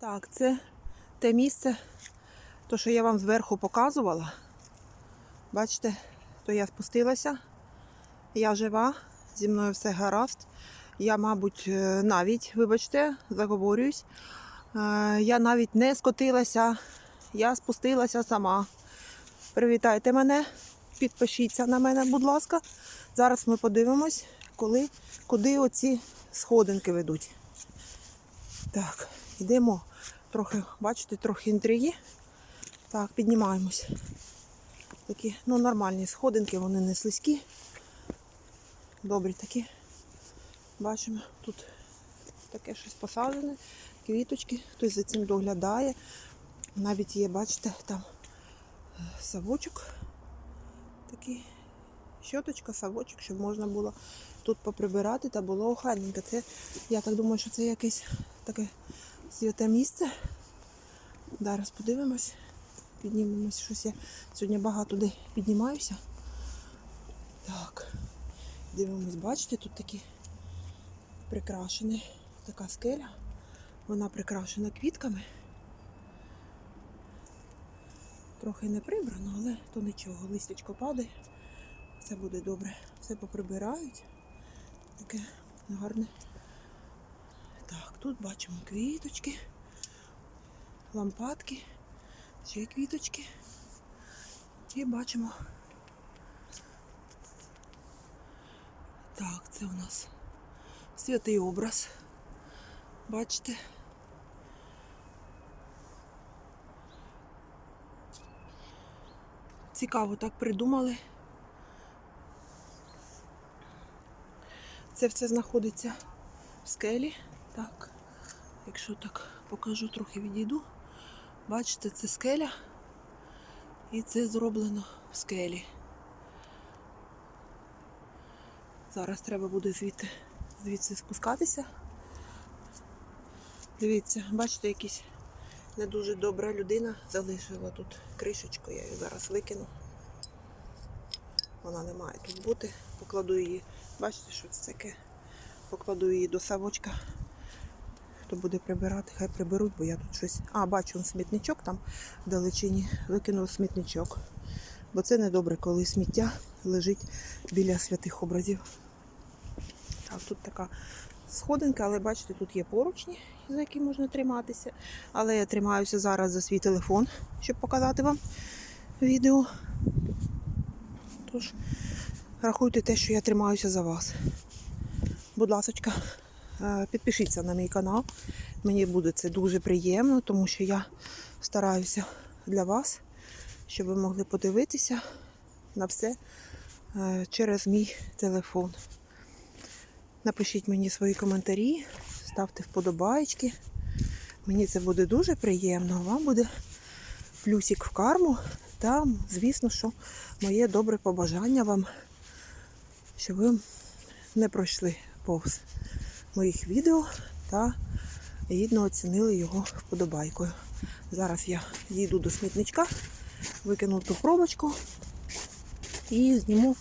Так, це те місце, то, що я вам зверху показувала. Бачите, то я спустилася, я жива, зі мною все гаразд. Я, мабуть, е, навіть, вибачте, заговорююсь. е, Я навіть не скотилася, я спустилася сама. Привітайте мене, підпишіться на мене, будь ласка. Зараз ми подивимось, коли, куди оці сходинки ведуть. Так, йдемо. Трохи, бачите, трохи інтриги. Так, піднімаємось. Такі, ну, нормальні сходинки, вони не слизькі. Добрі такі. Бачимо, тут таке щось посаджене, квіточки, хтось за цим доглядає. Навіть є, бачите, там е, савочок такий. Щоточка, савочок, щоб можна було тут поприбирати та було охайненько. Це, я так думаю, що це якесь таке святе місце. Зараз подивимось, піднімемось щось. Я сьогодні багато де піднімаюся. Так, дивимось, бачите, тут такі прикрашені, така скеля. Вона прикрашена квітками. Трохи не прибрано, але то нічого. Листячко падає. Все буде добре. Все поприбирають. Таке гарне. Так, тут бачимо квіточки, лампадки, ще квіточки. І бачимо. Так, це у нас святий образ. Бачите? Цікаво так придумали. Це все знаходиться в скелі. Так, якщо так покажу, трохи відійду. Бачите, це скеля. І це зроблено в скелі. Зараз треба буде звідти, звідси спускатися. Дивіться, бачите, якісь не дуже добра людина залишила тут кришечку, я її зараз викину. Вона не має тут бути. Покладу її. Бачите, що це таке? Покладу її до савочка. Хто буде прибирати, хай приберуть, бо я тут щось. А, бачу смітничок там далечині. Викинув смітничок. Бо це не добре, коли сміття лежить біля святих образів. Так, тут така сходинка, але бачите, тут є поручні, за які можна триматися. Але я тримаюся зараз за свій телефон, щоб показати вам відео. Тож, рахуйте те, що я тримаюся за вас. Будь ласка, підпишіться на мій канал. Мені буде це дуже приємно, тому що я стараюся для вас, щоб ви могли подивитися на все е, через мій телефон. Напишіть мені свої коментарі, ставте вподобайки. Мені це буде дуже приємно. Вам буде плюсик в карму. Та, звісно, що моє добре побажання вам, щоб ви не пройшли повз моїх відео та гідно оцінили його вподобайкою. Зараз я дійду до смітничка, викину ту пробочку і зніму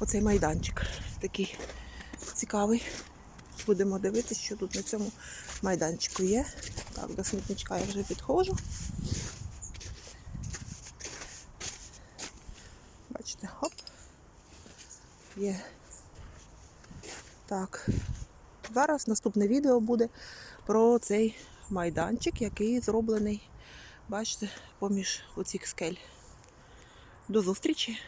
оцей майданчик. Такий цікавий. Будемо дивитися, що тут на цьому майданчику є. Так, до смітничка я вже підходжу. Бачите, хоп. Є. Так. Зараз наступне відео буде про цей майданчик, який зроблений, бачите, поміж оцих скель. До зустрічі!